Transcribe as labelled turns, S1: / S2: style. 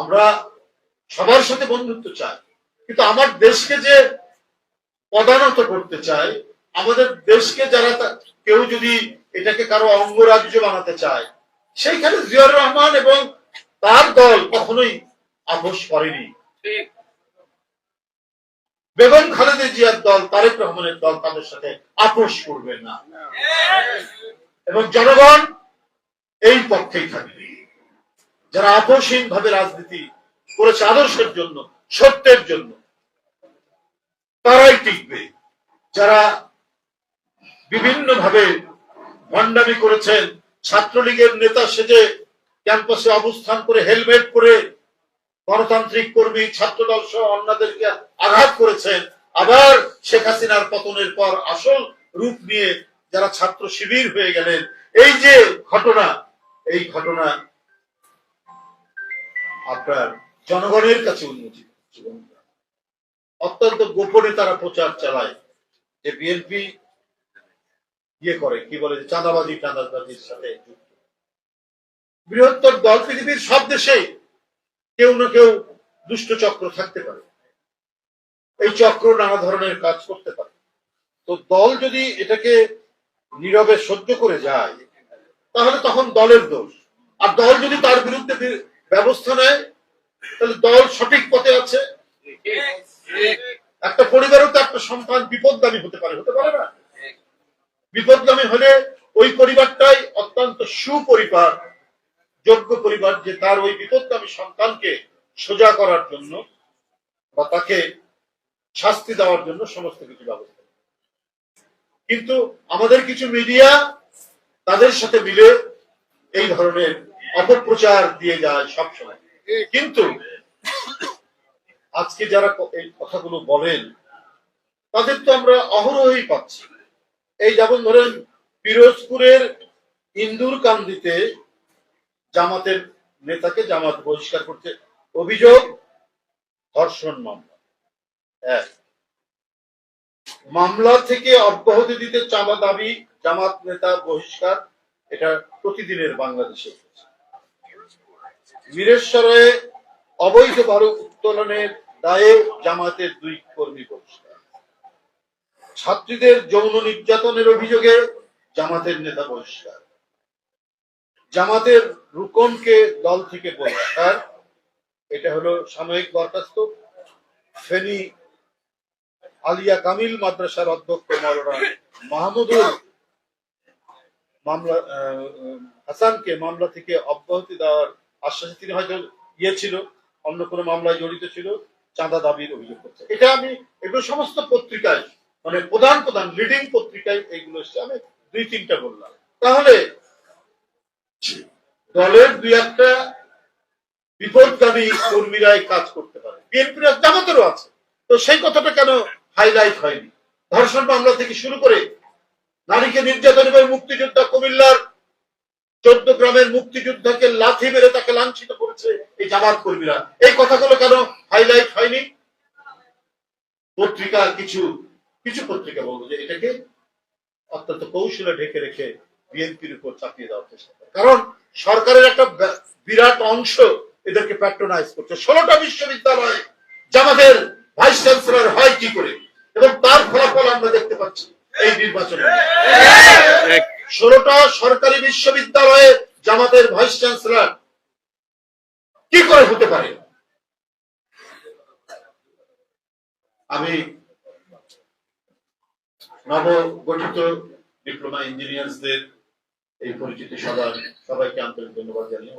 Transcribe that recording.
S1: আমরা সবার সাথে বন্ধুত্ব চাই। কিন্তু আমার দেশকে যে পদানত করতে চাই, আমাদের দেশকে যারা কেউ যদি এটাকে কারও অঙ্গরাজ্য বানাতে চায়, সেইখানে জিয়াউর রহমান এবং তার দল কখনোই আপোষ করেনি। বেগম খালেদা জিয়ার দল, তারেক রহমানের দল তাদের সাথে আপোষ করবে না। এবং জনগণ এই পক্ষেই থাকবে। যারা আপোষহীন ভাবে রাজনীতি করেছে আদর্শের জন্য, সত্যের জন্য, তারাই টিকবে। যারা বিভিন্ন ভাবে ভণ্ডামি করেছেন, ছাত্রলীগের নেতা সেজে ক্যাম্পাসে অবস্থান করে, হেলমেট পরে গণতান্ত্রিক কর্মী, ছাত্রদল সহ অন্যদেরকে আঘাত করেছেন, আবার শেখ হাসিনার পতনের পর আসল রূপ নিয়ে যারা ছাত্র শিবির হয়ে গেলেন, এই যে ঘটনা, এই ঘটনা আপনার জনগণের কাছে উন্মোচিত অত্যন্ত গোপনে তারা প্রচার চালায় যে বিএনপি ইয়ে করে, কি বলে চাঁদাবাজি, চাঁদাবাজির সাথে যুক্ত। বৃহত্তর দল পৃথিবীর সব দেশেই কেউ না কেউ দুষ্ট চক্র থাকতে পারে। এই চক্র নানা ধরনের কাজ করতে পারে। তো দল যদি এটাকে নীরবে সহ্য করে যায়, তাহলে তখন দলের দোষ। আর দল যদি তার বিরুদ্ধে ব্যবস্থা নেয়, তাহলে দল সঠিক পথে আছে। একটা পরিবারও তো একটা সন্তান বিপদগামী হতে পারে হতে পারে না। বিপদগামী হলে ওই পরিবারটাই অত্যন্ত সুপরিবার, যোগ্য পরিবার যে তার ওই বিপদগামী সন্তানকে সোজা করার জন্য বা তাকে শাস্তি দেওয়ার জন্য সমস্ত কিছু ব্যবস্থা কিন্তু আমাদের কিছু মিডিয়া তাদের সাথে মিলে এই ধরনের অপপ্রচার দিয়ে যায় সবসময়। কিন্তু আজকে যারা এই কথাগুলো বলেন, তাদের তো আমরা অহরহই পাচ্ছি। এই যেমন ধরেন পিরোজপুরের ইন্দুর কান্দিতে জামাতের নেতাকে জামাত বহিষ্কার করতে অভিযোগ, ধর্ষণ মামলা। মামলা থেকে অব্যাহতি দিতে চাঁদা দাবি জামাত নেতা বহিষ্কার, এটা প্রতিদিনের বাংলাদেশে হচ্ছে। বীরেশ্বরে অবৈধ বারু উত্তোলনের দায়ে জামাতের দুই কর্মী বহিষ্কার। ছাত্রীদের যৌন নির্যাতনের অভিযোগে জামাতের নেতা বহিষ্কার। জামাতের রুকনকে দল থেকে বহিষ্কার। এটা হলো সাময়িক বরখাস্ত। ফেনী আলিয়া কামিল মাদ্রাসার অধ্যক্ষ মৌলানা মাহমুদুল মামলা হাসানকে মামলা থেকে অব্যাহতি দেওয়ার আশ্বাসে তিনি হয়তো ইয়ে ছিল, অন্য কোনো মামলায় জড়িত ছিল, চাঁদা দাবির অভিযোগ করছে। এটা আমি, এগুলো সমস্ত পত্রিকায় মানে প্রধান প্রধান লিডিং পত্রিকায় এগুলো এসছে। আমি দুই তিনটা বললাম। তাহলে, দলের দুই একটা বিপদগামী কর্মীরাই কাজ করতে পারে। বিএনপির জামাতেরও আছে। তো সেই কথাটা কেন হাইলাইট হয়নি? ধর্ষণ মামলা থেকে শুরু করে নারীকে নির্যাতন এবং মুক্তিযোদ্ধা কুমিল্লার চোদ্দ গ্রামের মুক্তিযোদ্ধাকে লাথি মেরে তাকে লাঞ্ছিত করেছে এই জামাত কর্মীরা। এই কথাগুলো কেন হাইলাইট হয়নি? পত্রিকা কিছু কিছু পত্রিকা বলব যে এটাকে অত্যন্ত কৌশলে ঢেকে রেখে বিএনপির উপর চাপিয়ে দেওয়ার চেষ্টা করে। কারণ সরকারের একটা বিরাট অংশ এদেরকে প্যাট্রোনাইজ করছে। ষোলোটা বিশ্ববিদ্যালয় জামাতের ভাইস চ্যান্সেলর হয় কি করে? এবং তার ফলাফল আমরা দেখতে পাচ্ছি এই নির্বাচনে। ষোলোটা সরকারি বিশ্ববিদ্যালয়ে জামাতের ভাইস চ্যান্সেলর কি করে হতে পারে? আমি নবগঠিত ডিপ্লোমা ইঞ্জিনিয়ার্সদের এই পরিচিতি সবার, সবাইকে আন্তরিক ধন্যবাদ জানিয়ে